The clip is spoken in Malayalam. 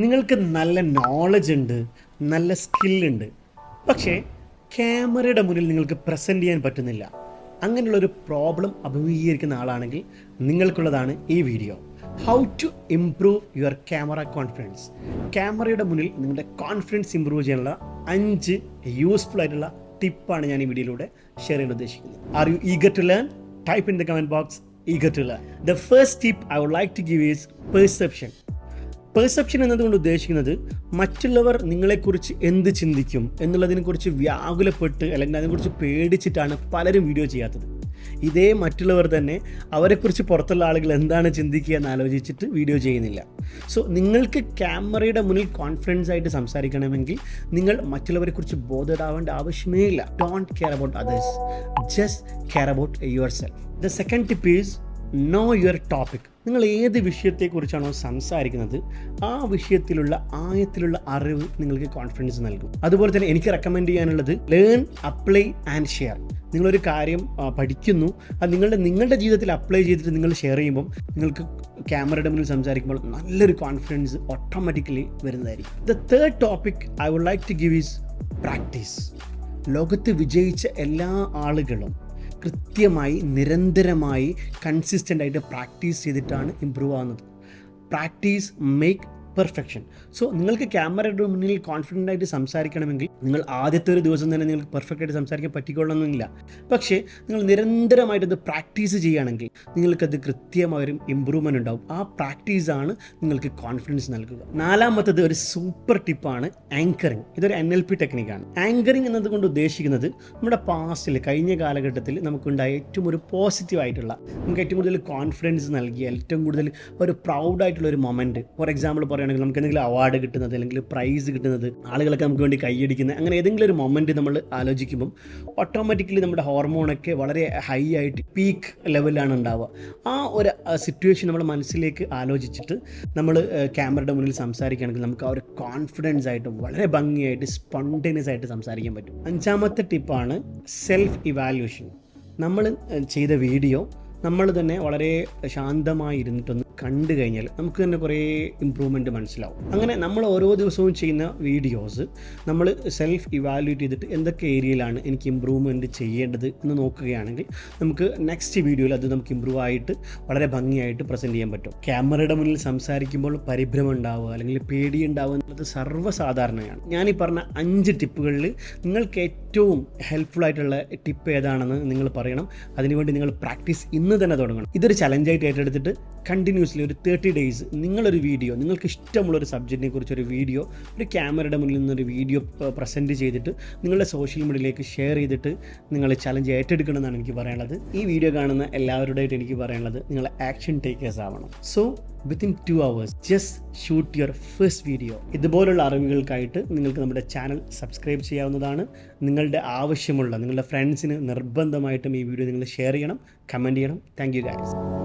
നിങ്ങൾക്ക് നല്ല നോളജ് ഉണ്ട് നല്ല സ്കില്ലുണ്ട് പക്ഷേ ക്യാമറയുടെ മുന്നിൽ നിങ്ങൾക്ക് പ്രസന്റ് ചെയ്യാൻ പറ്റുന്നില്ല. അങ്ങനെയുള്ളൊരു പ്രോബ്ലം അഭിമുഖീകരിക്കുന്ന ആളാണെങ്കിൽ നിങ്ങൾക്കുള്ളതാണ് ഈ video how to improve your camera confidence ക്യാമറയുടെ മുന്നിൽ നിങ്ങളുടെ കോൺഫിഡൻസ് ഇംപ്രൂവ് ചെയ്യാനുള്ള അഞ്ച് യൂസ്ഫുൾ ആയിട്ടുള്ള ടിപ്പാണ് ഞാൻ ഈ വീഡിയോയിലൂടെ ഷെയർ ചെയ്യാൻ ഉദ്ദേശിക്കുന്നത്. Are you eager to learn type in the comment box eager to learn the first tip I would like to give is perception perception എന്നതുകൊണ്ട് ഉദ്ദേശിക്കുന്നത് മറ്റുള്ളവർ നിങ്ങളെക്കുറിച്ച് എന്ത് ചിന്തിക്കും എന്നുള്ളതിനെക്കുറിച്ച് വ്യാകുലപ്പെട്ട് അല്ലെങ്കിൽ അതിനെക്കുറിച്ച് പേടിച്ചിട്ടാണ് പലരും വീഡിയോ ചെയ്യാത്തത്. ഇതേ മറ്റുള്ളവർ തന്നെ അവരെക്കുറിച്ച് പുറത്തുള്ള ആളുകൾ എന്താണ് ചിന്തിക്കുക എന്ന് ആലോചിച്ചിട്ട് വീഡിയോ ചെയ്യുന്നില്ല. സോ നിങ്ങൾക്ക് ക്യാമറയുടെ മുന്നിൽ കോൺഫിഡൻസ് ആയിട്ട് സംസാരിക്കണമെങ്കിൽ നിങ്ങൾ മറ്റുള്ളവരെക്കുറിച്ച് ബോധടാവേണ്ട ആവശ്യമേ ഇല്ല. Don't care about others just care about yourself the second tip is know your topic നിങ്ങൾ ഏത് വിഷയത്തെക്കുറിച്ചാണോ സംസാരിക്കുന്നത് ആ വിഷയത്തിലുള്ള ആയത്തിലുള്ള അറിവ് നിങ്ങൾക്ക് കോൺഫിഡൻസ് നൽകും. അതുപോലെ തന്നെ എനിക്ക് റെക്കമെൻഡ് ചെയ്യാനുള്ളത് ലേൺ അപ്ലൈ ആൻഡ് ഷെയർ നിങ്ങളൊരു കാര്യം പഠിക്കുന്നു. അത് നിങ്ങളുടെ നിങ്ങളുടെ ജീവിതത്തിൽ അപ്ലൈ ചെയ്തിട്ട് നിങ്ങൾ ഷെയർ ചെയ്യുമ്പോൾ നിങ്ങൾക്ക് ക്യാമറയുടെ മുന്നിൽ സംസാരിക്കുമ്പോൾ നല്ലൊരു കോൺഫിഡൻസ് ഓട്ടോമാറ്റിക്കലി വരുന്നതായിരിക്കും. The third topic I would like to give is practice ലോകത്ത് വിജയിച്ച എല്ലാ ആളുകളും കൃത്യമായി നിരന്തരമായി കൺസിസ്റ്റന്റ് ആയിട്ട് പ്രാക്ടീസ് ചെയ്തിട്ടാണ് ഇമ്പ്രൂവ് ആവുന്നത്. പ്രാക്ടീസ് മേക്ക് പെർഫെക്ഷൻ സോ നിങ്ങൾക്ക് ക്യാമറയുടെ മുന്നിൽ കോൺഫിഡന്റ് ആയിട്ട് സംസാരിക്കണമെങ്കിൽ നിങ്ങൾ ആദ്യത്തെ ഒരു ദിവസം തന്നെ നിങ്ങൾക്ക് പെർഫെക്റ്റ് ആയിട്ട് സംസാരിക്കാൻ പറ്റിക്കൊള്ളണമെന്നില്ല. പക്ഷേ നിങ്ങൾ നിരന്തരമായിട്ട് അത് പ്രാക്ടീസ് ചെയ്യുകയാണെങ്കിൽ നിങ്ങൾക്കത് കൃത്യമായൊരു ഇമ്പ്രൂവ്മെന്റ് ഉണ്ടാവും. ആ പ്രാക്ടീസാണ് നിങ്ങൾക്ക് കോൺഫിഡൻസ് നൽകുക. നാലാമത്തത് ഒരു സൂപ്പർ ടിപ്പാണ് ആങ്കറിങ് ഇതൊരു എൻ എൽ പി ടെക്നിക്കാണ് ആങ്കറിങ് എന്നതുകൊണ്ട് ഉദ്ദേശിക്കുന്നത് നമ്മുടെ പാസ്റ്റിൽ കഴിഞ്ഞ കാലഘട്ടത്തിൽ നമുക്കുണ്ടായ ഏറ്റവും ഒരു പോസിറ്റീവ് ആയിട്ടുള്ള നമുക്ക് ഏറ്റവും കൂടുതൽ കോൺഫിഡൻസ് നൽകിയ ഏറ്റവും കൂടുതൽ ഒരു പ്രൗഡായിട്ടുള്ള ഒരു മൊമെന്റ് ഫോർ എക്സാമ്പിൾ പറയുകയാണെങ്കിൽ നമുക്ക് എന്തെങ്കിലും അവാർഡ് കിട്ടുന്നത് അല്ലെങ്കിൽ പ്രൈസ് കിട്ടുന്നത് ആളുകളൊക്കെ നമുക്ക് വേണ്ടി കൈയടിക്കുന്നത് അങ്ങനെ ഏതെങ്കിലും ഒരു മൊമെന്റ് നമ്മൾ ആലോചിക്കുമ്പം ഓട്ടോമാറ്റിക്കലി നമ്മുടെ ഹോർമോണൊക്കെ വളരെ ഹൈ ആയിട്ട് പീക്ക് ലെവലിലാണ് ഉണ്ടാവുക. ആ ഒരു സിറ്റുവേഷൻ നമ്മൾ മനസ്സിലേക്ക് ആലോചിച്ചിട്ട് നമ്മൾ ക്യാമറയുടെ മുന്നിൽ സംസാരിക്കുകയാണെങ്കിൽ നമുക്ക് ആ ഒരു കോൺഫിഡൻസ് ആയിട്ട് വളരെ ഭംഗിയായിട്ട് സ്പോണ്ടേനിയസ് ആയിട്ട് സംസാരിക്കാൻ പറ്റും. അഞ്ചാമത്തെ ടിപ്പാണ് സെൽഫ് ഇവാലുവേഷൻ നമ്മൾ ചെയ്ത വീഡിയോ നമ്മൾ തന്നെ വളരെ ശാന്തമായി ഇരുന്നിട്ടൊന്ന് കണ്ടു കഴിഞ്ഞാൽ നമുക്ക് തന്നെ കുറേ ഇമ്പ്രൂവ്മെന്റ് മനസ്സിലാവും. അങ്ങനെ നമ്മൾ ഓരോ ദിവസവും ചെയ്യുന്ന വീഡിയോസ് നമ്മൾ സെൽഫ് ഇവാലുവേറ്റ് ചെയ്തിട്ട് എന്തൊക്കെ ഏരിയയിലാണ് എനിക്ക് ഇമ്പ്രൂവ്മെന്റ് ചെയ്യേണ്ടത് എന്ന് നോക്കുകയാണെങ്കിൽ നമുക്ക് നെക്സ്റ്റ് വീഡിയോയിൽ അത് നമുക്ക് ഇമ്പ്രൂവ് ആയിട്ട് വളരെ ഭംഗിയായിട്ട് പ്രസന്റ് ചെയ്യാൻ പറ്റും. ക്യാമറയുടെ മുന്നിൽ സംസാരിക്കുമ്പോൾ പരിഭ്രമം ഉണ്ടാവുക അല്ലെങ്കിൽ പേടി ഉണ്ടാവുക എന്നുള്ളത് സർവസാധാരണയാണ്. ഞാൻ പറഞ്ഞ അഞ്ച് ടിപ്പുകളിൽ നിങ്ങൾക്ക് ഏറ്റവും ഹെൽപ്ഫുൾ ആയിട്ടുള്ള ടിപ്പ് ഏതാണെന്ന് നിങ്ങൾ പറയണം. അതിനുവേണ്ടി നിങ്ങൾ പ്രാക്ടീസ് ഇന്ന് തന്നെ തുടങ്ങണം. ഇതൊരു ചലഞ്ചായിട്ട് ഏറ്റെടുത്തിട്ട് കണ്ടിന്യൂസ്ലി ഒരു തേർട്ടി ഡേയ്സ് നിങ്ങളൊരു വീഡിയോ നിങ്ങൾക്ക് ഇഷ്ടമുള്ള ഒരു സബ്ജക്റ്റിനെ കുറിച്ച് ഒരു വീഡിയോ ഒരു ക്യാമറയുടെ മുന്നിൽ നിന്നൊരു വീഡിയോ പ്രസന്റ് ചെയ്തിട്ട് നിങ്ങളുടെ സോഷ്യൽ മീഡിയയിലേക്ക് ഷെയർ ചെയ്തിട്ട് നിങ്ങൾ ചലഞ്ച് ഏറ്റെടുക്കണമെന്നാണ് എനിക്ക് പറയാനുള്ളത്. ഈ വീഡിയോ കാണുന്ന എല്ലാവരുടെയായിട്ട് എനിക്ക് പറയാനുള്ളത് നിങ്ങൾ ആക്ഷൻ ടേക്കേഴ്സ് ആവണം. So within two hours just shoot your first video ഇതുപോലുള്ള അറിവുകൾക്കായിട്ട് നിങ്ങൾക്ക് നമ്മുടെ ചാനൽ സബ്സ്ക്രൈബ് ചെയ്യാവുന്നതാണ്. നിങ്ങളുടെ ആവശ്യമുള്ള നിങ്ങളുടെ ഫ്രണ്ട്സിന് നിർബന്ധമായിട്ടും ഈ വീഡിയോ നിങ്ങൾ ഷെയർ ചെയ്യണം കമന്റ് ചെയ്യണം. Thank you guys